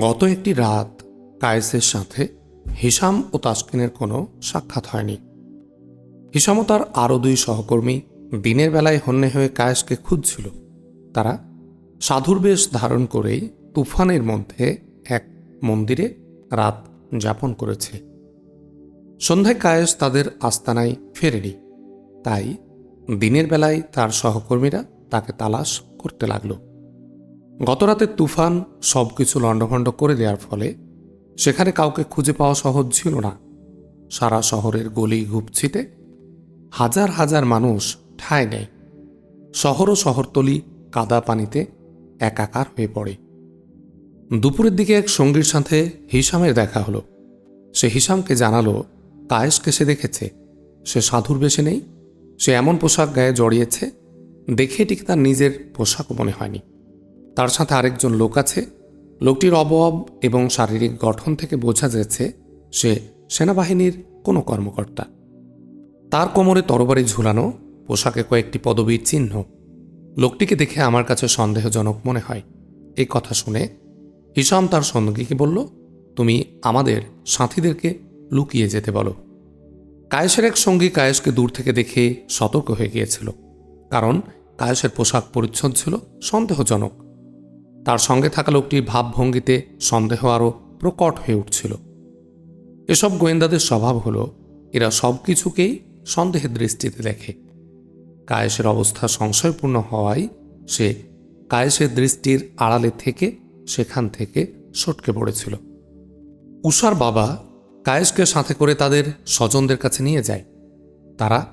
গত একটি রাত কায়েসের সাথে হিসাম ও তাসকিনের কোনো সাক্ষাৎ হয়নি। হিসাম ও তার আরও দুই সহকর্মী দিনের বেলায় হন্যে হয়ে কায়েসকে খুঁজছিল। তারা সাধুর বেশ ধারণ করেই তুফানের মধ্যে এক মন্দিরে রাত যাপন করেছে। সন্ধ্যায় কায়েস তাদের আস্তানায় ফেরেনি। তাই দিনের বেলায় তার সহকর্মীরা তাকে তালাশ করতে লাগল। গতরাতের তুফান সব কিছু লণ্ডভণ্ড করে দেওয়ার ফলে সেখানে কাউকে খুঁজে পাওয়া সহজ ছিল না। সারা শহরের গলি ঘুপছিতে হাজার হাজার মানুষ ঠায় নেয়। শহর ও শহরতলি কাদা পানিতে একাকার হয়ে পড়ে। দুপুরের দিকে এক সঙ্গীর সাথে হিসামের দেখা হলো। সে হিসামকে জানালো কায়েসকে সে দেখেছে। সে সাধুর বেশে নেই। সে এমন পোশাক গায়ে জড়িয়েছে। দেখে এটিকে তার নিজের পোশাকও মনে হয়নি। তার সাথে আরেকজন লোক আছে। লোকটির অবয়ব এবং শারীরিক গঠন থেকে বোঝা যাচ্ছে সে সেনাবাহিনীর কোনো কর্মকর্তা। তার কোমরে তরবারি ঝুলানো, পোশাকে কয়েকটি পদবীর চিহ্ন। লোকটিকে দেখে আমার কাছে সন্দেহজনক মনে হয়। এই কথা শুনে হিসাম তার সঙ্গীকে বলল, তুমি আমাদের সাথীদেরকে লুকিয়ে যেতে বলো। কায়েসের এক সঙ্গী কায়েসকে দূর থেকে দেখে সতর্ক হয়ে গিয়েছিল। কারণ কায়েসের পোশাক পরিচ্ছদ ছিল, সন্দেহজনক। তার সঙ্গে থাকা লোকটির ভাবভঙ্গিতে সন্দেহ আরও প্রকট হয়ে উঠছিল। এসব গোয়েন্দাদের স্বভাব হল, এরা সব কিছুকেই সন্দেহের দৃষ্টিতে দেখে। কায়েসের অবস্থা সংশয়পূর্ণ হওয়ায় সে কায়েসের দৃষ্টির আড়ালে থেকে সেখান থেকে সটকে পড়েছিল। উষার বাবা কায়েসকে সাথে করে তাদের স্বজনদের কাছে নিয়ে যায়। তারা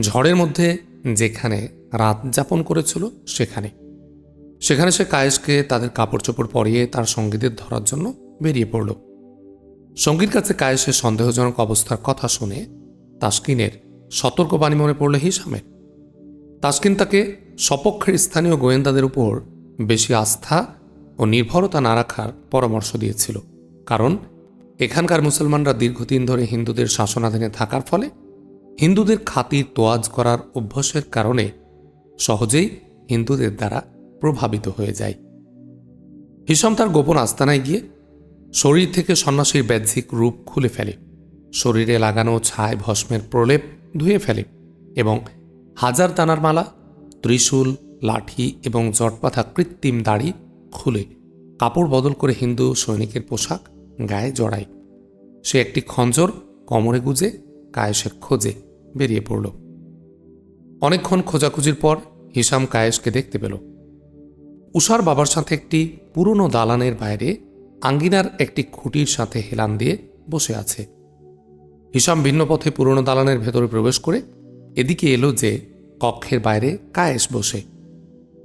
ঝড়ের মধ্যে যেখানে রাত যাপন করেছিল, সেখানে। সেখানে সে কায়েসকে তাদের কাপড় চোপড় পরিয়ে তার সঙ্গীদের ধরার জন্য বেরিয়ে পড়ল। সঙ্গীর কাছে কায়েসের সন্দেহজনক অবস্থার কথা শুনে তাসকিনের সতর্কবাণী মনে পড়ল হিসামের তাসকিন তাকে সপক্ষের স্থানীয় গোয়েন্দাদের উপর বেশি আস্থা ও নির্ভরতা না রাখার পরামর্শ দিয়েছিল, কারণ এখানকার মুসলমানরা দীর্ঘদিন ধরে হিন্দুদের শাসনাধীনে থাকার ফলে হিন্দুদের খাতির তোয়াজ করার অভ্যাসের কারণে সহজেই হিন্দুদের দ্বারা প্রভাবিত হয়ে যায়। হিসাম তার গোপন আস্তানায় গিয়ে শরীর থেকে সন্ন্যাসীর ব্যাহ্যিক রূপ খুলে ফেলে। শরীরে লাগানো ছায় ভস্মের প্রলেপ ধুয়ে ফেলে এবং হাজার দানার মালা, ত্রিশূল, লাঠি এবং জটপাথা কৃত্রিম দাড়ি খুলে কাপড় বদল করে হিন্দু সৈনিকের পোশাক গায়ে জড়ায়। সে একটি খঞ্জর কোমরে গুজে কায়েসের খোঁজে বেরিয়ে পড়ল। অনেকক্ষণ খোঁজাখুঁজির পর হিসাম কায়েসকে দেখতে পেল। উষার বাবার সাথে একটি পুরনো দালানের বাইরে আঙ্গিনার একটি খুঁটির সাথে হেলান দিয়ে বসে আছে। হিসাম ভিন্ন পথে পুরনো দালানের ভেতরে প্রবেশ করে এদিকে এলো যে কক্ষের বাইরে কায়েস বসে।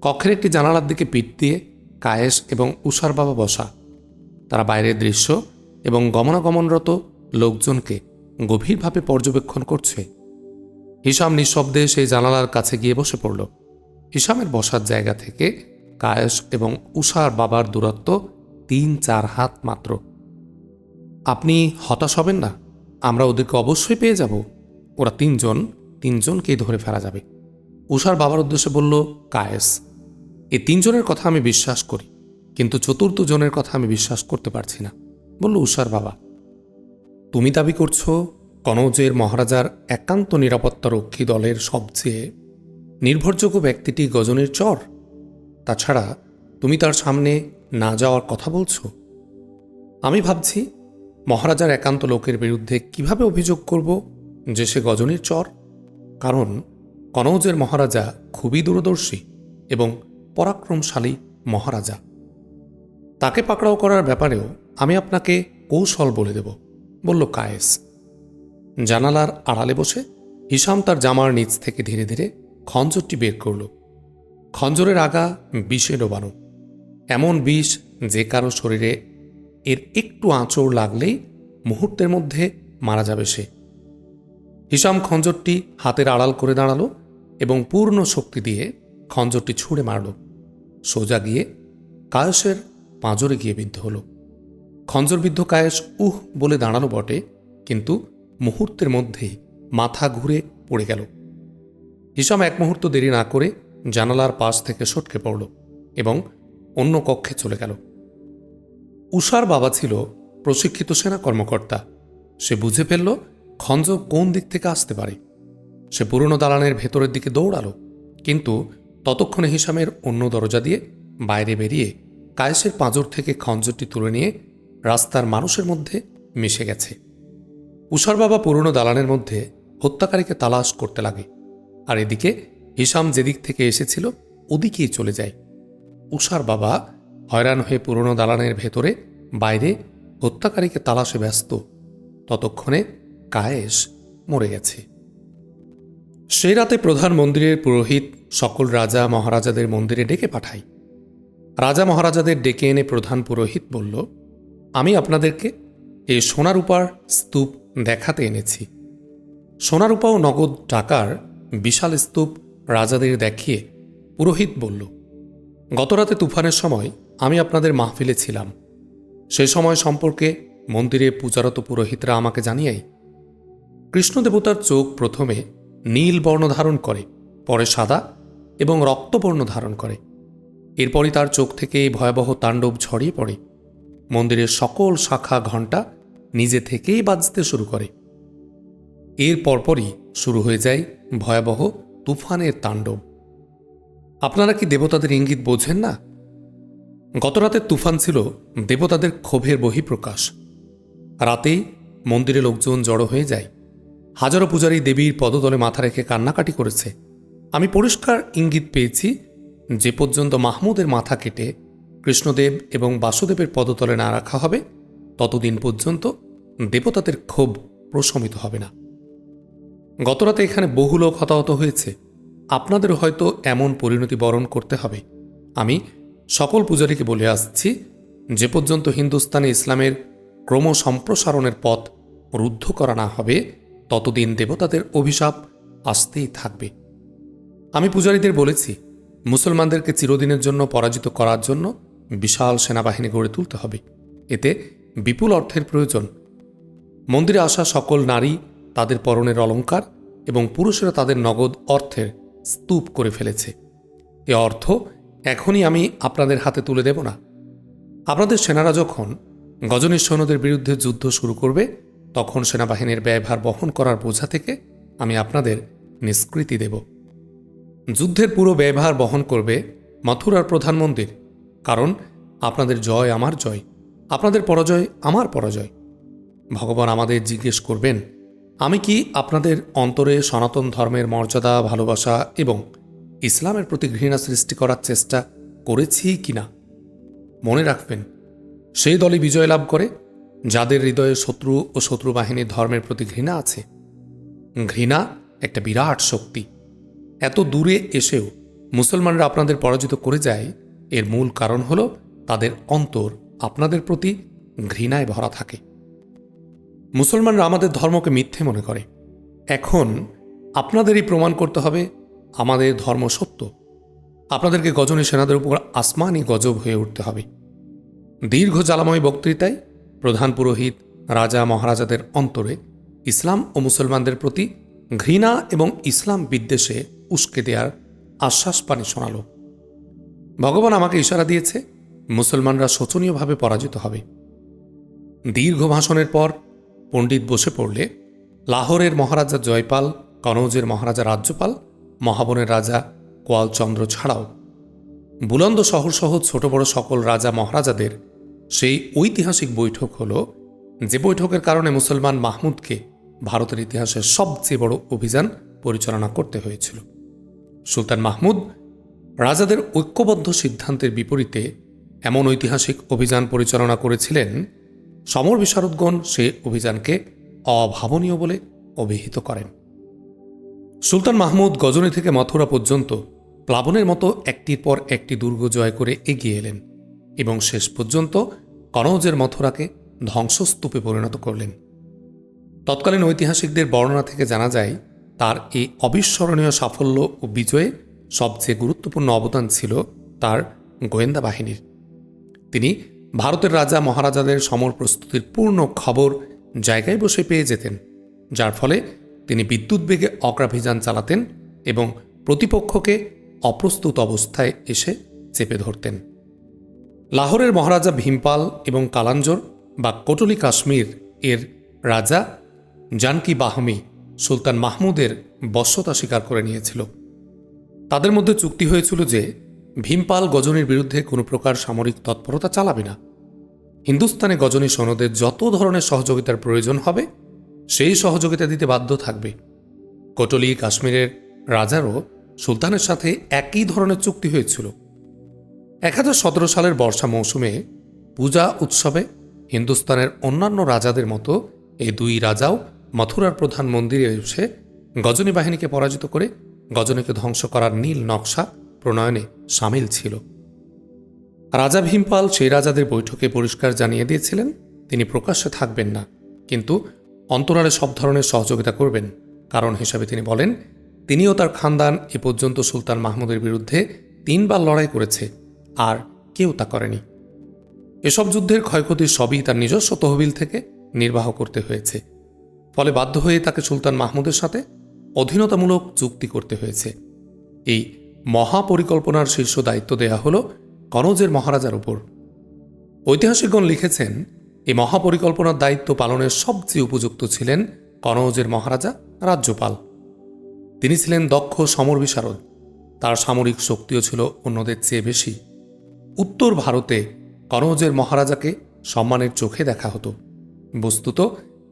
কক্ষের একটি জানালার দিকে পিঠ দিয়ে কায়েস এবং উষার বাবা বসা। তারা বাইরের দৃশ্য এবং গমনাগমনরত লোকজনকে গভীরভাবে পর্যবেক্ষণ করছে। হিসাম নিঃশব্দে সেই জানালার কাছে গিয়ে বসে পড়ল। হিসামের বসার জায়গা থেকে কায়েস এবং উষার বাবার দূরত্ব তিন চার হাত মাত্র। আপনি হতাশ হবেন না, আমরা ওদেরকে অবশ্যই পেয়ে যাব। ওরা তিনজন, তিনজনকেই ধরে ফেলা যাবে। উষার বাবার উদ্দেশ্যে বলল, কায়েস এই তিনজনের কথা আমি বিশ্বাস করি, কিন্তু চতুর্থ জনের কথা আমি বিশ্বাস করতে পারছি না। বলল উষার বাবা। তুমি দাবি করছ, কনৌজের মহারাজার একান্ত নিরাপত্তা রক্ষী দলের সবচেয়ে নির্ভরযোগ্য ব্যক্তিটি গজনের চর? তাছাড়া তুমি তার সামনে না যাওয়ার কথা বলছো? আমি ভাবছি, মহারাজার একান্ত লোকের বিরুদ্ধে কীভাবে অভিযোগ করব যে সে গজনীর চর? কারণ কনৌজের মহারাজা খুবই দূরদর্শী এবং পরাক্রমশালী মহারাজা। তাকে পাকড়াও করার ব্যাপারেও আমি আপনাকে কৌশল বলে দেব, বলল কায়েস। জানালার আড়ালে বসে হিসাম তার জামার নিচ থেকে ধীরে ধীরে খঞ্জরটি বের করল। খঞ্জরের আগা বিষে ডোবানো এমন বিষ যে কারও শরীরে এর একটু আঁচড় লাগলেই মুহূর্তের মধ্যে মারা যাবে সে। হিসাম খঞ্জরটি হাতের আড়াল করে দাঁড়াল এবং পূর্ণ শক্তি দিয়ে খঞ্জরটি ছুঁড়ে মারল। সোজা গিয়ে কায়েসের পাঁজরে গিয়ে বিদ্ধ হল। খঞ্জরবিদ্ধ কায়েস উহ বলে দাঁড়ানো বটে, কিন্তু মুহূর্তের মধ্যেই মাথা ঘুরে পড়ে গেল। হিসাম এক মুহূর্ত দেরি না করে জানালার পাশ থেকে সটকে পড়ল এবং অন্য কক্ষে চলে গেল। উষার বাবা ছিল প্রশিক্ষিত সেনা কর্মকর্তা। সে বুঝে ফেলল খঞ্জ কোন দিক থেকে আসতে পারে। সে পুরনো দালানের ভেতরের দিকে দৌড়ালো, কিন্তু ততক্ষণে হিসামের অন্য দরজা দিয়ে বাইরে বেরিয়ে কায়েসের পাঁজর থেকে খঞ্জরটি তুলে নিয়ে রাস্তার মানুষের মধ্যে মিশে গেছে। উষার বাবা পুরনো দালানের মধ্যে হত্যাকারীকে তালাশ করতে লাগে, আর এদিকে হিসাম যেদিক থেকে এসেছিল, ওদিকেই চলে যায়। উষার বাবা হয়রান হয়ে পুরনো দালানের ভেতরে, বাইরে হত্যাকারীকে তালাশে ব্যস্ত। ততক্ষণে কায়েস মরে গেছে। সেই রাতে প্রধান মন্দিরের পুরোহিত সকল রাজা মহারাজাদের মন্দিরে ডেকে পাঠায়। রাজা মহারাজাদের ডেকে এনে প্রধান পুরোহিত বলল, আমি আপনাদেরকে এই সোনারূপার স্তূপ দেখাতে এনেছি। সোনারূপা ও নগদ টাকার বিশাল স্তূপ রাজাদের দেখিয়ে পুরোহিত বলল, গতরাতে তুফানের সময় আমি আপনাদের মাহফিলে ছিলাম। সে সময় সম্পর্কে মন্দিরে পূজারত পুরোহিতরা আমাকে জানিয়াই কৃষ্ণ দেবতার চোখ প্রথমে নীল বর্ণ ধারণ করে, পরে সাদা এবং রক্তবর্ণ ধারণ করে। এরপরই তার চোখ থেকে এই ভয়াবহ তাণ্ডব ছড়িয়ে পড়ে। মন্দিরের সকল শাখা ঘণ্টা নিজে থেকেই বাজতে শুরু করে। এর পরপরই শুরু হয়ে যায় ভয়াবহ তুফানের তাণ্ডব। আপনারা কি দেবতাদের ইঙ্গিত বোঝেন না? গতরাতের তুফান ছিল দেবতাদের ক্ষোভের বহিঃপ্রকাশ। রাতেই মন্দিরে লোকজন জড়ো হয়ে যায়। হাজারো পূজারী দেবীর পদতলে মাথা রেখে কান্নাকাটি করেছে। আমি পরিষ্কার ইঙ্গিত পেয়েছি যে পর্যন্ত মাহমুদের মাথা কেটে কৃষ্ণদেব এবং বাসুদেবের পদতলে না রাখা হবে, ততদিন পর্যন্ত দেবতাদের ক্ষোভ প্রশমিত হবে না। গতরাতে এখানে বহু লোক হতাহত হয়েছে। আপনাদের হয়তো এমন পরিণতি বরণ করতে হবে। আমি সকল পূজারীকে বলে আসছি, যে পর্যন্ত হিন্দুস্তানে ইসলামের ক্রমসম্প্রসারণের পথ রুদ্ধ করা না হবে, ততদিন দেবতাদের অভিশাপ আসতেই থাকবে। আমি পূজারীদের বলেছি, মুসলমানদেরকে চিরদিনের জন্য পরাজিত করার জন্য বিশাল সেনাবাহিনী গড়ে তুলতে হবে। এতে বিপুল অর্থের প্রয়োজন। মন্দিরে আসা সকল নারী তাদের পরনের অলঙ্কার এবং পুরুষেরা তাদের নগদ অর্থের স্তূপ করে ফেলেছে। এ অর্থ এখনই আমি আপনাদের হাতে তুলে দেব না। আপনাদের সেনারা যখন গজনীর সৈন্যদের বিরুদ্ধে যুদ্ধ শুরু করবে, তখন সেনাবাহিনীর ব্যয়ভার বহন করার বোঝা থেকে আমি আপনাদের নিষ্কৃতি দেব। যুদ্ধের পুরো ব্যয়ভার বহন করবে মথুরার প্রধান মন্দির, কারণ আপনাদের জয় আমার জয়, আপনাদের পরাজয় আমার পরাজয়। ভগবান আমাদের জিজ্ঞেস করবেন আমি কি আপনাদের অন্তরে সনাতন ধর্মের মর্যাদা, ভালোবাসা এবং ইসলামের প্রতি ঘৃণা সৃষ্টি করার চেষ্টা করেছি কি না? মনে রাখবেন, সেই দলই বিজয় লাভ করে, যাদের হৃদয়ে শত্রু ও শত্রু বাহিনীর ধর্মের প্রতি ঘৃণা আছে। ঘৃণা একটা বিরাট শক্তি। এত দূরে এসেও মুসলমানরা আপনাদের পরাজিত করে যায়, এর মূল কারণ হল তাদের অন্তর আপনাদের প্রতি ঘৃণায় ভরা থাকে। মুসলমানরা আমাদের ধর্মকে মিথ্যে মনে করে। এখন আপনাদেরই প্রমাণ করতে হবে, আমাদের ধর্ম সত্য। আপনাদেরকে গজনী সেনাদের উপর আসমানই গজব হয়ে উঠতে হবে। দীর্ঘ জ্বালাময় বক্তৃতায় প্রধান পুরোহিত, রাজা, মহারাজাদের অন্তরে ইসলাম ও মুসলমানদের প্রতি ঘৃণা এবং ইসলাম বিদ্বেষে উস্কে দেওয়ার আশ্বাস পানি শোনাল। ভগবান আমাকে ইশারা দিয়েছে, মুসলমানরা শোচনীয়ভাবে পরাজিত হবে। দীর্ঘ ভাষণের পর পণ্ডিত বসে পড়লে লাহোরের মহারাজা জয়পাল, কনৌজের মহারাজা রাজ্যপাল, মহাবনের রাজা কোয়ালচন্দ্র ছাড়াও বুলন্দ শহর সহ ছোট বড় সকল রাজা মহারাজাদের সেই ঐতিহাসিক বৈঠক হল যে বৈঠকের কারণে মুসলমান মাহমুদকে ভারতের ইতিহাসের সবচেয়ে বড় অভিযান পরিচালনা করতে হয়েছিল। সুলতান মাহমুদ রাজাদের ঐক্যবদ্ধ সিদ্ধান্তের বিপরীতে এমন ঐতিহাসিক অভিযান পরিচালনা করেছিলেন সমর বিশারদগণ সে অভিযানকে অভাবনীয় বলে অভিহিত করেন। সুলতান মাহমুদ গজনী থেকে মথুরা পর্যন্ত প্লাবনের মতো একটির পর একটি দুর্গ জয় করে এগিয়ে এলেন এবং শেষ পর্যন্ত কনৌজের মথুরাকে ধ্বংসস্তূপে পরিণত করলেন। তৎকালীন ঐতিহাসিকদের বর্ণনা থেকে জানা যায়, তার এই অবিস্মরণীয় সাফল্য ও বিজয়ে সবচেয়ে গুরুত্বপূর্ণ অবদান ছিল তার গোয়েন্দা বাহিনীর। তিনি ভারতের রাজা মহারাজাদের সমর প্রস্তুতির পূর্ণ খবর জায়গায় বসে পেয়ে যেতেন, যার ফলে তিনি বিদ্যুৎ বেগে অগ্রাভিযান চালাতেন এবং প্রতিপক্ষকে অপ্রস্তুত অবস্থায় এসে চেপে ধরতেন। লাহোরের মহারাজা ভীমপাল এবং কালাঞ্জর বা কোটলি কাশ্মীর এর রাজা জানকি বাহমি সুলতান মাহমুদের বশ্যতা স্বীকার করে নিয়েছিল। তাদের মধ্যে চুক্তি হয়েছিল যে ভীমপাল গজনীর বিরুদ্ধে কোনো প্রকার সামরিক তৎপরতা চালাবে না। হিন্দুস্তানে গজনী সনদের যত ধরনের সহযোগিতার প্রয়োজন হবে, সেই সহযোগিতা দিতে বাধ্য থাকবে। কোটলি, কাশ্মীরের রাজারও সুলতানের সাথে একই ধরনের চুক্তি হয়েছিল। এক হাজার সতেরো সালের বর্ষা মৌসুমে পূজা উৎসবে হিন্দুস্তানের অন্যান্য রাজাদের মতো এই দুই রাজাও মথুরার প্রধান মন্দিরে এসে গজনী বাহিনীকে পরাজিত করে গজনীকে ধ্বংস করার নীল নকশা প্রণয়নে সামিল ছিল। রাজা ভীমপাল সেই রাজাদের বৈঠকে পরিষ্কার জানিয়ে দিয়েছিলেন, তিনি প্রকাশ্যে থাকবেন না, কিন্তু অন্তরালে সব ধরনের সহযোগিতা করবেন। কারণ হিসাবে তিনি বলেন, তিনিও তার খানদান এ পর্যন্ত সুলতান মাহমুদের বিরুদ্ধে তিনবার লড়াই করেছে, আর কেউ তা করেনি। এসব যুদ্ধের ক্ষয়ক্ষতি সবই তার নিজস্ব তহবিল থেকে নির্বাহ করতে হয়েছে। ফলে বাধ্য হয়ে তাকে সুলতান মাহমুদের সাথে অধীনতামূলক চুক্তি করতে হয়েছে। এই মহাপরিকল্পনার শীর্ষ দায়িত্ব দেয়া হল কনৌজের মহারাজার উপর। ঐতিহাসিকগণ লিখেছেন, এই মহাপরিকল্পনার দায়িত্ব পালনের সবচেয়ে উপযুক্ত ছিলেন কনৌজের মহারাজা রাজ্যপাল। তিনি ছিলেন দক্ষ সমর বিশারদ। তার সামরিক শক্তিও ছিল অন্যদের চেয়ে বেশি। উত্তর ভারতে কনৌজের মহারাজাকে সম্মানের চোখে দেখা হতো। বস্তুত,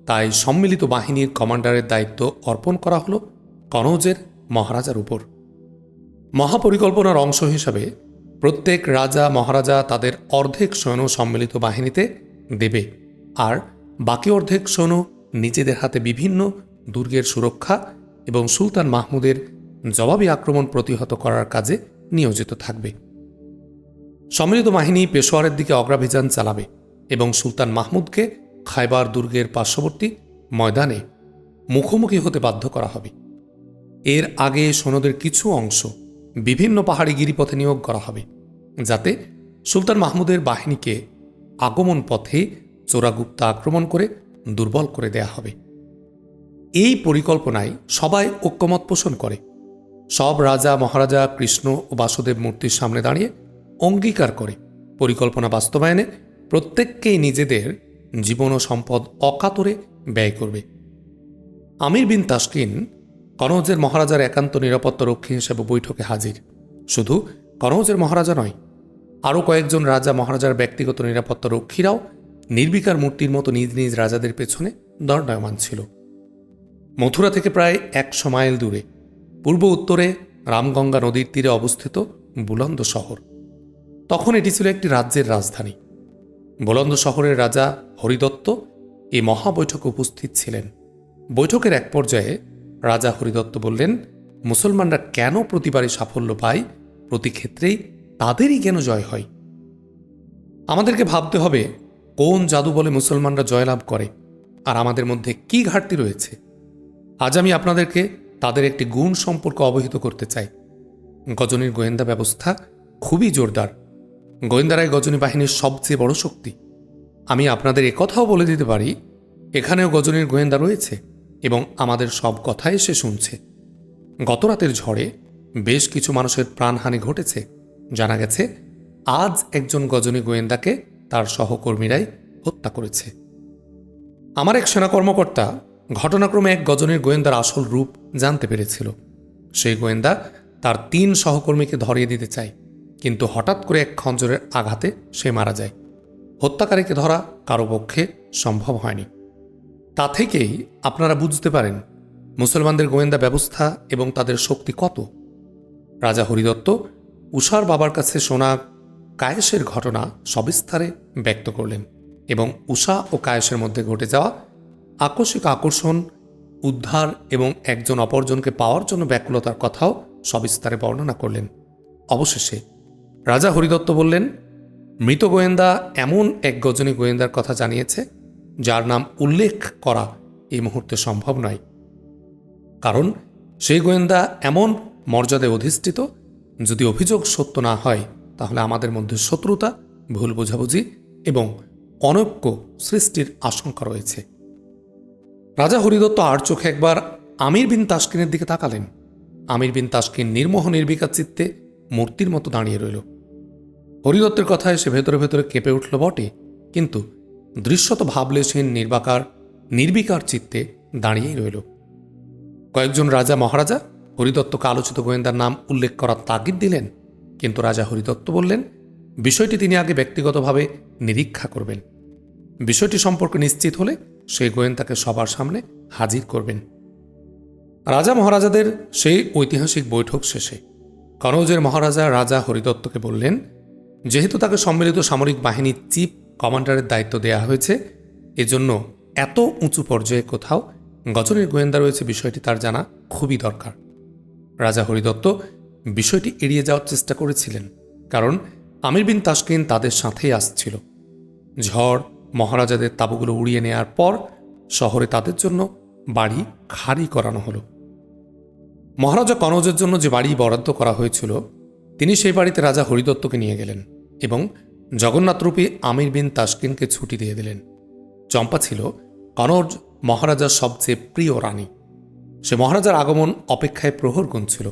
তাই সম্মিলিত বাহিনীর কমান্ডারের দায়িত্ব অর্পণ করা হল কনৌজের মহারাজার উপর। মহাপরিকল্পনার অংশ হিসাবে প্রত্যেক রাজা মহারাজা তাদের অর্ধেক সৈন্য সম্মিলিত বাহিনীতে দেবে, আর বাকি অর্ধেক সৈন্য নিজেদের হাতে বিভিন্ন দুর্গের সুরক্ষা এবং সুলতান মাহমুদের জবাবি আক্রমণ প্রতিহত করার কাজে নিয়োজিত থাকবে। সম্মিলিত বাহিনী পেশোয়ারের দিকে অগ্রাভিযান চালাবে এবং সুলতান মাহমুদকে খাইবার দুর্গের পার্শ্ববর্তী ময়দানে মুখোমুখি হতে বাধ্য করা হবে। এর আগে সনদের কিছু অংশ বিভিন্ন পাহাড়ি গিরিপথে নিয়োগ করা হবে, যাতে সুলতান মাহমুদের বাহিনীকে আগমন পথে চোরাগুপ্তা আক্রমণ করে দুর্বল করে দেয়া হবে। এই পরিকল্পনায় সবাই ঐক্যমত পোষণ করে। সব রাজা, মহারাজা, কৃষ্ণ ও বাসুদেব মূর্তির সামনে দাঁড়িয়ে অঙ্গীকার করে। পরিকল্পনা বাস্তবায়নে প্রত্যেককেই নিজেদের জীবন ও সম্পদ অকাতরে ব্যয় করবে। আমির বিন তাসকিন কনৌজের মহারাজার একান্ত নিরাপত্তা রক্ষী হিসেবে বৈঠকে হাজির। শুধু কনৌজের মহারাজা নয়, আরও কয়েকজন রাজা মহারাজার ব্যক্তিগত নিরাপত্তা রক্ষীরাও নির্বিকার মূর্তির মতো নিজ নিজ রাজাদের পেছনে দণ্ডায়মান ছিল। মথুরা থেকে প্রায় একশো মাইল দূরে, পূর্ব উত্তরে রামগঙ্গা নদীর তীরে অবস্থিত বুলন্দ শহর। তখন এটি ছিল একটি রাজ্যের রাজধানী। বুলন্দ শহরের রাজা হরিদত্ত এই মহাবৈঠকে উপস্থিত ছিলেন। বৈঠকের এক পর্যায়ে রাজা হরিদত্ত বললেন, মুসলমানরা কেন প্রতিবারই সাফল্য পায়? প্রতি ক্ষেত্রেই তাদেরই কেন জয় হয়? আমাদেরকে ভাবতে হবে, কোন জাদু বলে মুসলমানরা জয়লাভ করে, আর আমাদের মধ্যে কি ঘাটতি রয়েছে? আজ আমি আপনাদেরকে তাদের একটি গুণ সম্পর্কে অবহিত করতে চাই। গজনীর গোয়েন্দা ব্যবস্থা খুবই জোরদার। গোয়েন্দারাই গজনী বাহিনীর সবচেয়ে বড় শক্তি। আমি আপনাদের একথাও বলে দিতে পারি, এখানেও গজনীর গোয়েন্দা রয়েছে। এবং আমাদের সব কথাই সে শুনছে। গত রাতের ঝড়ে বেশ কিছু মানুষের প্রাণহানি ঘটেছে। জানা গেছে, আজ একজন গজনী গোয়েন্দাকে তার সহকর্মীরাই হত্যা করেছে। আমার এক সেনা কর্মকর্তা ঘটনাক্রমে এক গজনীর গোয়েন্দার আসল রূপ জানতে পেরেছিল। সেই গোয়েন্দা তার তিন সহকর্মীকে ধরিয়ে দিতে চায়, কিন্তু হঠাৎ করে এক খঞ্জরের আঘাতে সে মারা যায়। হত্যাকারীকে ধরা কারও পক্ষে সম্ভব হয়নি। তা থেকেই আপনারা বুঝতে পারেন মুসলমানদের গোয়েন্দা ব্যবস্থা এবং তাদের শক্তি কত। রাজা হরিদত্ত উষার বাবার কাছে শোনা কায়েসের ঘটনা সবিস্তারে ব্যক্ত করলেন এবং উষা ও কায়েসের মধ্যে ঘটে যাওয়া আকস্মিক আকর্ষণ, উদ্ধার এবং একজন অপরজনকে পাওয়ার জন্য ব্যাকুলতার কথাও সবিস্তারে বর্ণনা করলেন। অবশেষে রাজা হরিদত্ত বললেন, মৃত গোয়েন্দা এমন এক গজনী গোয়েন্দার কথা জানিয়েছে যার নাম উল্লেখ করা এই মুহূর্তে সম্ভব নয়। কারণ সেই গোয়েন্দা এমন মর্যাদায় অধিষ্ঠিত, যদি অভিযোগ সত্য না হয়, তাহলে আমাদের মধ্যে শত্রুতা, ভুল বোঝাবুঝি এবং অনৈক্য সৃষ্টির আশঙ্কা রয়েছে। রাজা হরিদত্ত আর চোখে একবার আমির বিন তাস্কিনের দিকে তাকালেন। আমির বিন তাস্কিন নির্মোহ নির্বিকার চিত্তে মূর্তির মতো দাঁড়িয়ে রইল। হরিদত্তের কথায় সে ভেতরে ভেতরে কেঁপে উঠল বটে, কিন্তু দৃশ্যত ভাবলেশহীন নির্বাকার, নির্বিকার চিত্তে দাঁড়িয়েই রইল। কয়েকজন রাজা মহারাজা হরিদত্তকে আলোচিত গোয়েন্দার নাম উল্লেখ করার তাগিদ দিলেন, কিন্তু রাজা হরিদত্ত বললেন, বিষয়টি তিনি আগে ব্যক্তিগতভাবে নিরীক্ষা করবেন। বিষয়টি সম্পর্কে নিশ্চিত হলে সেই গোয়েন্দাকে সবার সামনে হাজির করবেন। রাজা মহারাজাদের সেই ঐতিহাসিক বৈঠক শেষে কনৌজের মহারাজা রাজা হরিদত্তকে বললেন, যেহেতু তাকে সম্মিলিত সামরিক বাহিনীর চিফ কমান্ডারের দায়িত্ব দেওয়া হয়েছে। এজন্য এত উঁচু পর্যায়ে কোথাও গজনের গোয়েন্দা রয়েছে বিষয়টি তার জানা খুবই দরকার। রাজা হরিদত্ত বিষয়টি এড়িয়ে যাওয়ার চেষ্টা করেছিলেন, কারণ আমির বিন তাসকিন তাদের সাথেই আসছিল। ঝড়, মহারাজাদের তাঁবুগুলো উড়িয়ে নেয়ার পর শহরে তাদের জন্য বাড়ি খালি করানো হলো। মহারাজা কনৌজের জন্য যে বাড়ি বরাদ্দ করা হয়েছিল, তিনি সেই বাড়িতে রাজা হরিদত্তকে নিয়ে গেলেন এবং জগন্নাথরূপী আমির বিন তাসকিনকে ছুটি দিয়ে দিলেন। চম্পা ছিল কনৌজ মহারাজার সবচেয়ে প্রিয় রানী। সে মহারাজার আগমন অপেক্ষায় প্রহর গুনছিল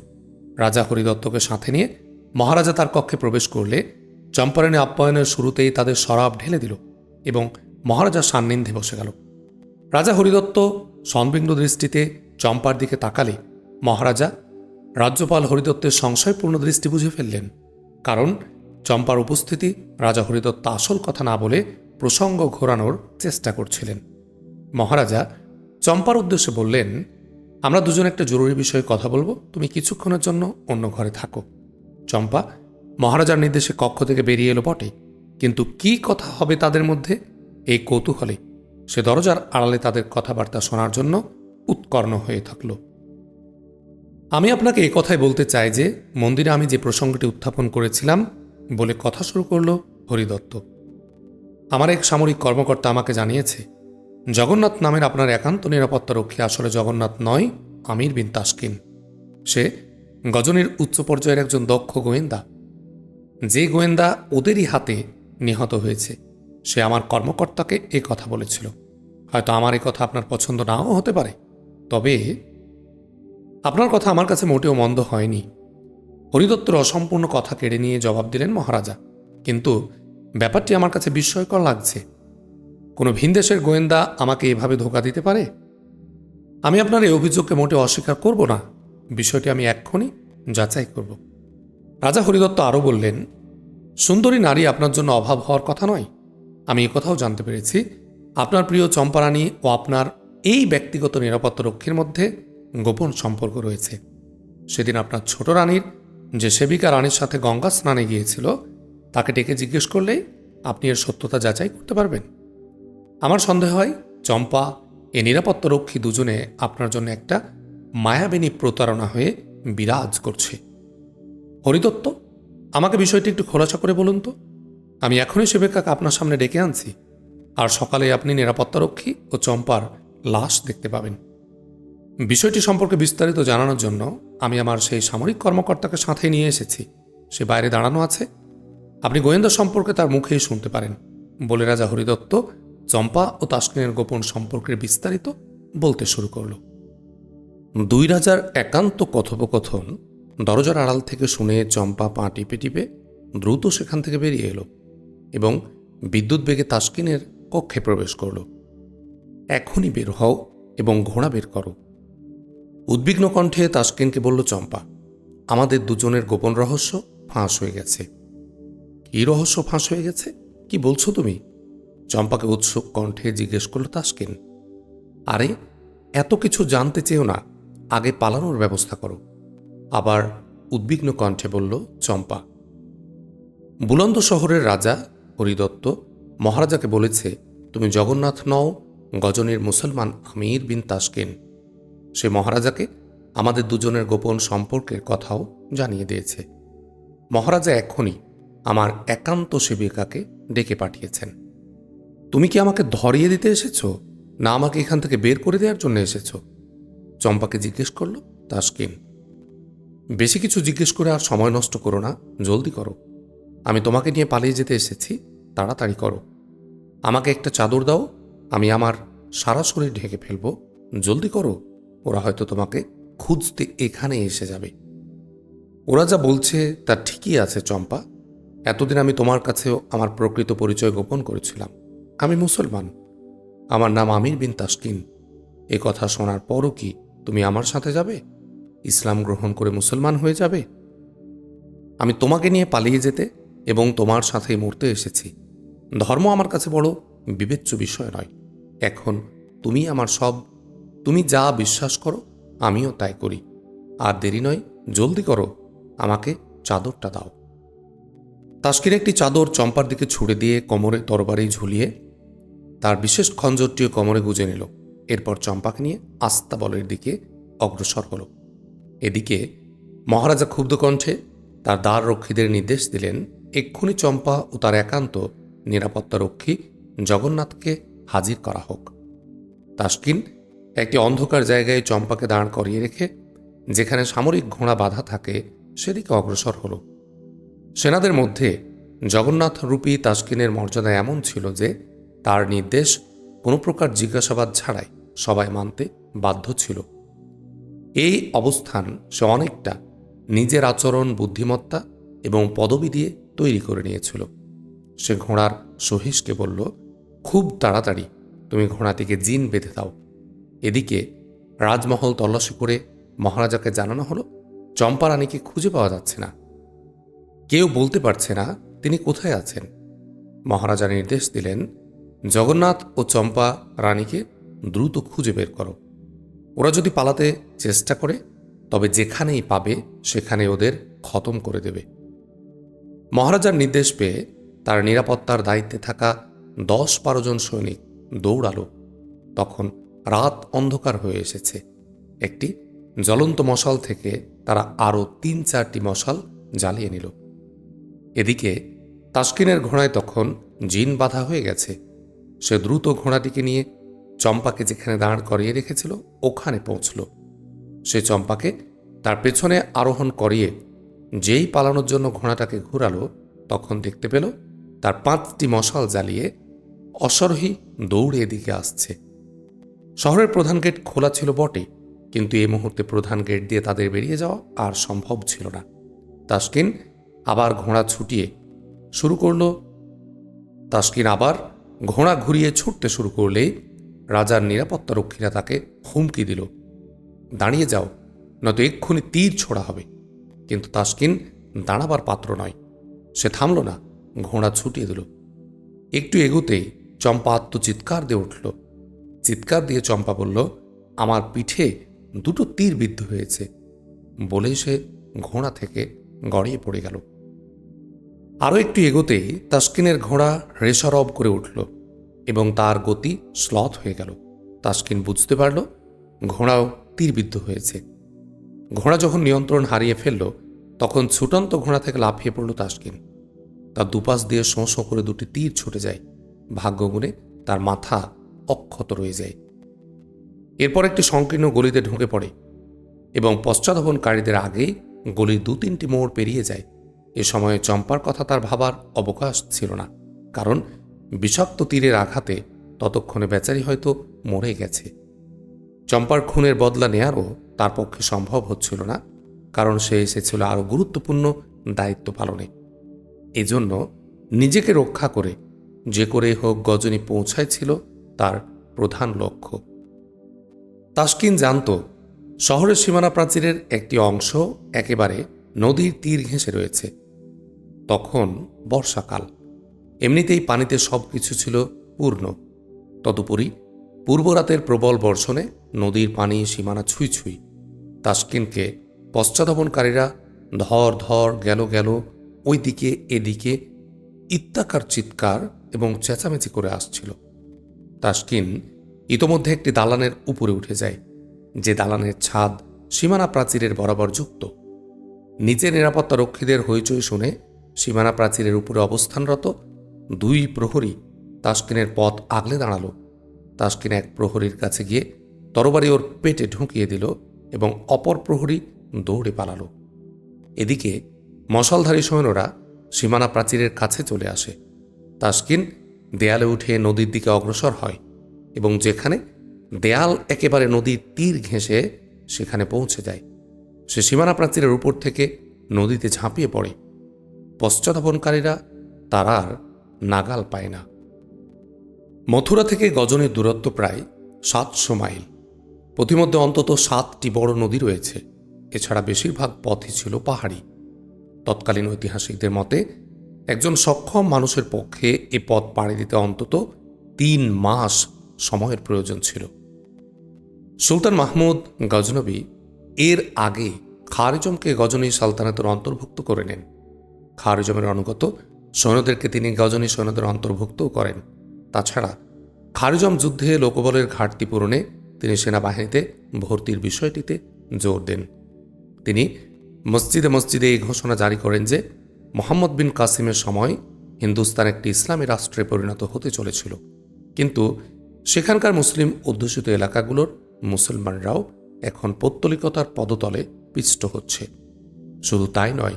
রাজা হরিদত্তকে সাথে নিয়ে মহারাজা তার কক্ষে প্রবেশ করলে চম্পারণী আপ্যায়নের শুরুতেই তাদের শরাব ঢেলে দিল এবং মহারাজার সান্নিধ্যে বসে গেল। রাজা হরিদত্ত সনবিগ্ন দৃষ্টিতে চম্পার দিকে তাকালে মহারাজা রাজ্যপাল হরিদত্তের সংশয়পূর্ণ দৃষ্টি বুঝে ফেললেন, কারণ চম্পার উপস্থিতি রাজা হরিদত্ত আসল কথা না বলে প্রসঙ্গ ঘোরানোর চেষ্টা করছিলেন। মহারাজা চম্পার উদ্দেশ্যে বললেন, আমরা দুজন একটা জরুরি বিষয়ে কথা বলব। তুমি কিছুক্ষণের জন্য অন্য ঘরে থাকো। চম্পা মহারাজার নির্দেশে কক্ষ থেকে বেরিয়ে এলো বটে। কিন্তু কি কথা হবে তাদের মধ্যে? এই কৌতূহলে। সে দরজার আড়ালে তাদের কথাবার্তা শোনার জন্য উৎকর্ণ হয়ে থাকল। আমি আপনাকে এ কথাই বলতে চাই যে, মন্দিরে আমি যে প্রসঙ্গটি উত্থাপন করেছিলাম বলে কথা শুরু করল হরিদত্ত। আমার এক সামরিক কর্মকর্তা আমাকে জানিয়েছে, জগন্নাথ নামের আপনার একান্ত নিরাপত্তা রক্ষী আসলে জগন্নাথ নয়, আমির বিন তাসকিন। সে গজনের উচ্চ পর্যায়ের একজন দক্ষ গোয়েন্দা। যে গোয়েন্দা ওদেরই হাতে নিহত হয়েছে, সে আমার কর্মকর্তাকে এ কথা বলেছিল। হয়তো আমার এ কথা আপনার পছন্দ নাও হতে পারে, তবে আপনার কথা আমার কাছে মোটেও মন্দ হয়নি। হরিদত্তর অসম্পূর্ণ কথা কেড়ে নিয়ে জবাব দিলেন মহারাজা। কিন্তু ব্যাপারটি আমার কাছে বিস্ময়কর লাগছে। কোনো ভিনদেশের গোয়েন্দা আমাকে এভাবে ধোকা দিতে পারে? আমি আপনার এই অভিযোগকে মোটে অস্বীকার করব না। বিষয়টি আমি এক্ষুনি যাচাই করব। রাজা হরিদত্ত আরও বললেন, সুন্দরী নারী আপনার জন্য অভাব হওয়ার কথা নয়। আমি কথাও জানতে পেরেছি। আপনার প্রিয় চম্পারানী ও আপনার এই ব্যক্তিগত নিরাপত্তা রক্ষীর মধ্যে গোপন সম্পর্ক রয়েছে। সেদিন আপনার ছোট রানীর যে সেবিকা রানীর সাথে গঙ্গা স্নানে গিয়েছিল, তাকে ডেকে জিজ্ঞেস করলেই আপনি এর সত্যতা যাচাই করতে পারবেন। আমার সন্দেহ হয় চম্পা, এ নিরাপত্তারক্ষী দুজনে আপনার জন্য একটা মায়াবিনী প্রতারণা হয়ে বিরাজ করছে। হরিদত্ত, আমাকে বিষয়টি একটু খোলাসা করে বলুন তো। আমি এখনই সেবিকাকে আপনার সামনে ডেকে আনছি, আর সকালে আপনি নিরাপত্তারক্ষী ও চম্পার লাশ দেখতে পাবেন। বিষয়টি সম্পর্কে বিস্তারিত জানানোর জন্য আমি আমার সেই সামরিক কর্মকর্তাকে সাথে নিয়ে এসেছি। সে বাইরে দাঁড়ানো আছে। আপনি গোয়েন্দা সম্পর্কে তার মুখেই শুনতে পারেন। বলে রাজা হরিদত্ত, চম্পা ও তাসকিনের গোপন সম্পর্কের বিস্তারিত বলতে শুরু করল। দুই রাজার একান্ত কথোপকথন দরজার আড়াল থেকে শুনে চম্পা পা টিপে টিপে দ্রুত সেখান থেকে বেরিয়ে এলো এবং বিদ্যুৎ বেগে তাসকিনের কক্ষে প্রবেশ করল। এখনই বের হও এবং ঘোড়া বের করো। উদ্বিগ্ন কণ্ঠে তাসকিনকে বলল, চম্পা, আমাদের দুজনের গোপন রহস্য ফাঁস হয়ে গেছে। কি রহস্য ফাঁস হয়ে গেছে? কি বলছো তুমি? চম্পাকে উৎসুক কণ্ঠে জিজ্ঞেস করল তাসকিন, আরে, এত কিছু জানতে চেয়েও না, আগে পালানোর ব্যবস্থা করো। আবার উদ্বিগ্ন কণ্ঠে বলল, চম্পা, বুলন্দ শহরের রাজা হরিদত্ত মহারাজাকে বলেছে, তুমি জগন্নাথ নও, গজনীর মুসলমান আমির বিন তাসকিন। সে মহারাজাকে আমাদের দুজনের গোপন সম্পর্কের কথাও জানিয়ে দিয়েছে। মহারাজা এখনই আমার একান্ত সেবিকাকে ডেকে পাঠিয়েছেন। তুমি কি আমাকে ধরিয়ে দিতে এসেছ? না আমাকে এখান থেকে বের করে দেওয়ার জন্য এসেছ? চম্পাকে জিজ্ঞেস করল তাসকিন বেশি কিছু জিজ্ঞেস করে আর সময় নষ্ট করো না, জলদি করো। আমি তোমাকে নিয়ে পালিয়ে যেতে এসেছি, তাড়াতাড়ি করো। আমাকে একটা চাদর দাও, আমি আমার সারা শরীর ঢেকে ফেলব, জলদি করো। ওরা হয়তো তোমাকে খুঁজতে এখানে এসে যাবে। ওরা যা বলছে তা ঠিকই আছে, চম্পা। এতদিন আমি তোমার কাছেও আমার প্রকৃত পরিচয় গোপন করেছিলাম। আমি মুসলমান। আমার নাম আমির বিন তাসকিন। এ কথা শোনার পরও কি তুমি আমার সাথে যাবে? ইসলাম গ্রহণ করে মুসলমান হয়ে যাবে? আমি তোমাকে নিয়ে পালিয়ে যেতে এবং তোমার সাথে মরতে এসেছি। ধর্ম আমার কাছে বড় বিবেচ্য বিষয় নয়। এখন তুমি আমার সব তুমি যা বিশ্বাস করো, আমিও তাই করি। আর দেরি নয়, জলদি করো, আমাকে চাদরটা দাও। তাস্কির একটি চাদর চম্পার দিকে ছুড়ে দিয়ে কোমরে তরবারি ঝুলিয়ে তার বিশেষ খঞ্জরটিও কোমরে গুজে নিল। এরপর চম্পাকে নিয়ে আস্তাবলের দিকে অগ্রসর হল। এদিকে মহারাজা ক্ষুব্ধ কণ্ঠে তার দ্বার রক্ষীদের নির্দেশ দিলেন, এক্ষুনি চম্পা ও তার একান্ত নিরাপত্তা রক্ষী জগন্নাথকে হাজির করা হোক। তাস্কিন একটি অন্ধকার জায়গায় চম্পাকে দাঁড় করিয়ে রেখে, যেখানে সামরিক ঘোড়া বাধা থাকে, সেদিকে অগ্রসর হল। সেনাদের মধ্যে জগন্নাথ রূপী তাস্কিনের মর্যাদা এমন ছিল যে, তার নির্দেশ কোনো প্রকার জিজ্ঞাসাবাদ ছাড়াই সবাই মানতে বাধ্য ছিল। এই অবস্থান সে অনেকটা নিজের আচরণ, বুদ্ধিমত্তা এবং পদবি দিয়ে তৈরি করে নিয়েছিল। সে ঘোড়ার সহিসকে বলল, খুব তাড়াতাড়ি, তুমি ঘোড়াটিকে জিন বেঁধে দাও। এদিকে রাজমহল তল্লাশি করে মহারাজাকে জানানো হলো চম্পা রানীকে খুঁজে পাওয়া যাচ্ছে না। কেউ বলতে পারছে না তিনি কোথায় আছেন। মহারাজা নির্দেশ দিলেন, জগন্নাথ ও চম্পা রানীকে দ্রুত খুঁজে বের করো। ওরা যদি পালাতে চেষ্টা করে, তবে যেখানেই পাবে, সেখানে ওদের খতম করে দেবে। মহারাজার নির্দেশ পেয়ে তার নিরাপত্তার দায়িত্বে থাকা দশ বারো জন সৈনিক দৌড়ালো। তখন রাত অন্ধকার হয়ে এসেছে। একটি জ্বলন্ত মশাল থেকে তারা আরও তিন চারটি মশাল জ্বালিয়ে নিল। এদিকে তাস্কিনের ঘোড়ায় তখন জিন বাধা হয়ে গেছে। সে দ্রুত ঘোড়াটিকে নিয়ে চম্পাকে যেখানে দাঁড় করিয়ে রেখেছিল, ওখানে পৌঁছল। সে চম্পাকে তার পেছনে আরোহণ করিয়ে যেই পালানোর জন্য ঘোড়াটাকে ঘুরালো, তখন দেখতে পেল তার পাঁচটি মশাল জ্বালিয়ে অসরহি দৌড়ে এদিকে আসছে। শহরের প্রধান গেট খোলা ছিল বটে, কিন্তু এই মুহূর্তে প্রধান গেট দিয়ে তাদের বেরিয়ে যাওয়া আর সম্ভব ছিল না। তাস্কিন আবার ঘোড়া ছুটিয়ে শুরু করল। তাস্কিন আবার ঘোড়া ঘুরিয়ে ছুটতে শুরু করলেই রাজার নিরাপত্তা রক্ষীরা তাকে হুমকি দিল। দাঁড়িয়ে যাও, নয়তো এক্ষুনি তীর ছোড়া হবে। কিন্তু তাস্কিন দাঁড়াবার পাত্র নয়, সে থামল না, ঘোড়া ছুটিয়ে দিল। একটু এগোতেই চম্পা আত্মচিৎকার দিয়ে উঠল। চিৎকার দিয়ে চম্পা বলল, আমার পিঠে দুটো তীর বিদ্ধ হয়েছে। বলে সে ঘোড়া থেকে গড়িয়ে পড়ে গেল। আরও একটু এগোতেই তাস্কিনের ঘোড়া রেশারব করে উঠল এবং তার গতি স্লথ হয়ে গেল। তাস্কিন বুঝতে পারল, ঘোড়াও তীরবিদ্ধ হয়েছে। ঘোড়া যখন নিয়ন্ত্রণ হারিয়ে ফেলল, তখন ছুটন্ত ঘোড়া থেকে লাফিয়ে পড়ল তাস্কিন। তার দুপাশ দিয়ে শোঁ শোঁ করে দুটি তীর ছুটে যায়। ভাগ্যগুণে তার মাথা অক্ষত রয়ে যায়। এরপর একটি সংকীর্ণ গলিতে ঢুকে পড়ে এবং পশ্চাদপনকারীদের আগেই গলির দু তিনটি মোড় পেরিয়ে যায়। এ সময়ে চম্পার কথা তার ভাবার অবকাশ ছিল না, কারণ বিষাক্ত তীরের আঘাতে ততক্ষণে বেচারি হয়তো মরে গেছে। চম্পার খুনের বদলা নেয়ারও তার পক্ষে সম্ভব হচ্ছিল না, কারণ সে এসেছিল আরও গুরুত্বপূর্ণ দায়িত্ব পালনে। এজন্য নিজেকে রক্ষা করে যে করে হোক গজনী পৌঁছায় ছিল তার প্রধান লক্ষ্য। তাস্কিন জানত, শহরের সীমানা প্রাচীরের একটি অংশ একেবারে নদীর তীর ঘেঁষে রয়েছে। তখন বর্ষাকাল। এমনিতেই পানিতে সব কিছু ছিল পূর্ণ। তদুপরি পূর্বরাতের প্রবল বর্ষণে নদীর পানি সীমানা ছুঁই ছুঁই। তাস্কিনকে পশ্চাদপনকারীরা ধর ধর গেল গেল ওই দিকে এদিকে ইত্যাকার চিৎকার এবং চেঁচামেচি করে আসছিল। তাস্কিন ইতোমধ্যে একটি দালানের উপরে উঠে যায়, যে দালানের ছাদ সীমানা প্রাচীরের বরাবর যুক্ত। নিচে নিরাপত্তা রক্ষীদের হইচই শুনে সীমানা প্রাচীরের উপরে অবস্থানরত দুই প্রহরী তাস্কিনের পথ আগলে দাঁড়াল। তাস্কিন এক প্রহরীর কাছে গিয়ে তরবারি ওর পেটে ঢুকিয়ে দিল এবং অপর প্রহরী দৌড়ে পালালো। এদিকে মশালধারী সৈন্যরা সীমানা প্রাচীরের কাছে চলে আসে। তাস্কিন দেয়ালে উঠে নদীর দিকে অগ্রসর হয় এবং যেখানে দেয়াল একেবারে নদীর তীর ঘেঁষে সেখানে পৌঁছে যায়। সে সীমানা প্রাচীরের উপর থেকে নদীতে ঝাঁপিয়ে পড়ে। পশ্চাদাপনকারীরা তার আর নাগাল পায় না। মথুরা থেকে গজনের দূরত্ব প্রায় সাতশো মাইল। পথিমধ্যে অন্তত সাতটি বড় নদী রয়েছে। এছাড়া বেশিরভাগ পথই ছিল পাহাড়ি। তৎকালীন ঐতিহাসিকদের মতে একজন সক্ষম মানুষের পক্ষে এ পথ পাড়ি দিতে অন্তত তিন মাস সময়ের প্রয়োজন ছিল। সুলতান মাহমুদ গজনবী এর আগে খারিজমকে গজনী সালতানাতের অন্তর্ভুক্ত করে নেন। খারিজমের অনুগত সৈন্যদেরকে তিনি গজনী সৈন্যদের অন্তর্ভুক্তও করেন। তাছাড়া খারিজম যুদ্ধে লোকবলের ঘাটতি পূরণে তিনি সেনাবাহিনীতে ভর্তির বিষয়টিতে জোর দেন। তিনি মসজিদে মসজিদে এই ঘোষণা জারি করেন যে মোহাম্মদ বিন কাসিমের সময় হিন্দুস্তান একটি ইসলামী রাষ্ট্রে পরিণত হতে চলেছিল। কিন্তু সেখানকার মুসলিম অধ্যুষিত এলাকাগুলোর মুসলমানরাও এখন পৌত্তলিকতার পদতলে পিষ্ট হচ্ছে। শুধু তাই নয়,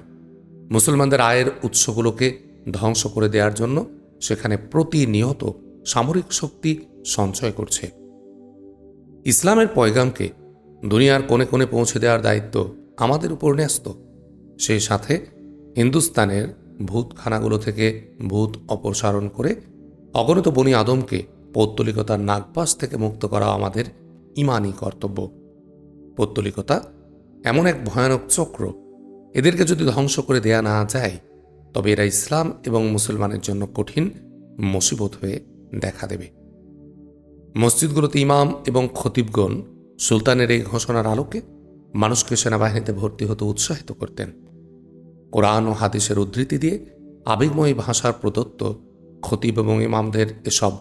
মুসলমানদের আয়ের উৎসগুলোকে ধ্বংস করে দেওয়ার জন্য সেখানে প্রতিনিয়ত সামরিক শক্তি সঞ্চয় করছে। ইসলামের পয়গামকে দুনিয়ার কোণে কোণে পৌঁছে দেওয়ার দায়িত্ব আমাদের উপর ন্যস্ত। সেই সাথে হিন্দুস্তানের ভূতখানাগুলো থেকে ভূত অপসারণ করে অগণিত বনি আদমকে পৌত্তলিকতার নাগপাশ থেকে মুক্ত করা আমাদের ইমানই কর্তব্য। পৌত্তলিকতা এমন এক ভয়ানক চক্র। এদেরকে যদি ধ্বংস করে দেয়া না যায়, তবে এরা ইসলাম এবং মুসলমানের জন্য কঠিন মুসিবত হয়ে দেখা দেবে। মসজিদগুলোতে ইমাম এবং খতিবগণ সুলতানের এই ঘোষণার আলোকে মানুষকে সেনাবাহিনীতে ভর্তি হতে উৎসাহিত করতেন। কোরআন ও হাদিসের উদ্ধৃতি দিয়ে আবেগময়ী ভাষার প্রদত্ত খতিব এবং ইমামদের এসব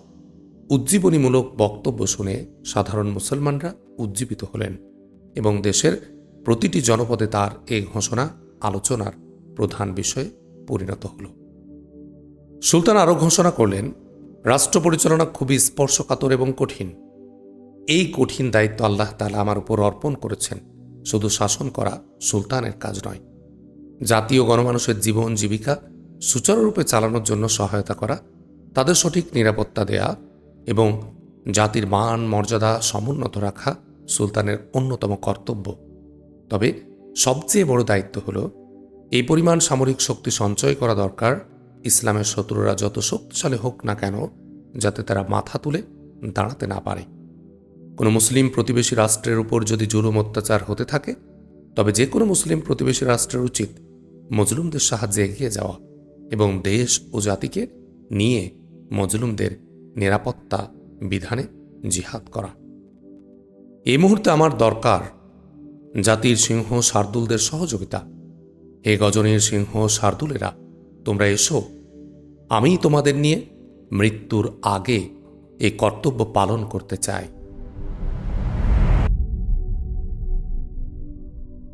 উজ্জীবনীমূলক বক্তব্য শুনে সাধারণ মুসলমানরা উজ্জীবিত হলেন এবং দেশের প্রতিটি জনপদে তার এই ঘোষণা আলোচনার প্রধান বিষয়ে পরিণত হল। সুলতান আরও ঘোষণা করলেন, রাষ্ট্র পরিচালনা খুবই স্পর্শকাতর এবং কঠিন। এই কঠিন দায়িত্ব আল্লাহ তালা আমার উপর অর্পণ করেছেন। শুধু শাসন করা সুলতানের কাজ নয় জাতীয় গণমানুষের জীবন জীবিকা সুচারুরূপে চালানোর জন্য সহায়তা করা, তাদের সঠিক নিরাপত্তা দেয়া এবং জাতির মান, মর্যাদা সমুন্নত রাখা সুলতানের অন্যতম কর্তব্য। তবে সবচেয়ে বড় দায়িত্ব হল, এই পরিমাণ সামরিক শক্তি সঞ্চয় করা দরকার, ইসলামের শত্রুরা যত শক্তিশালী হোক না কেন, যাতে তারা মাথা তুলে দাঁড়াতে না পারে। কোনো মুসলিম প্রতিবেশী রাষ্ট্রের উপর যদি জুলুম অত্যাচার হতে থাকে, তবে যে কোনো মুসলিম প্রতিবেশী রাষ্ট্রের উচিত মজলুমদের সাহায্যে এগিয়ে যাওয়া এবং দেশ ও জাতিকে নিয়ে মজলুমদের নিরাপত্তা বিধানে জিহাদ করা। এই মুহূর্তে আমার দরকার জাতির সিংহ শার্দুলদের সহযোগিতা। হে গজনীর সিংহ শার্দুলেরা, তোমরা এসো। আমি তোমাদের নিয়ে মৃত্যুর আগে এই কর্তব্য পালন করতে চাই।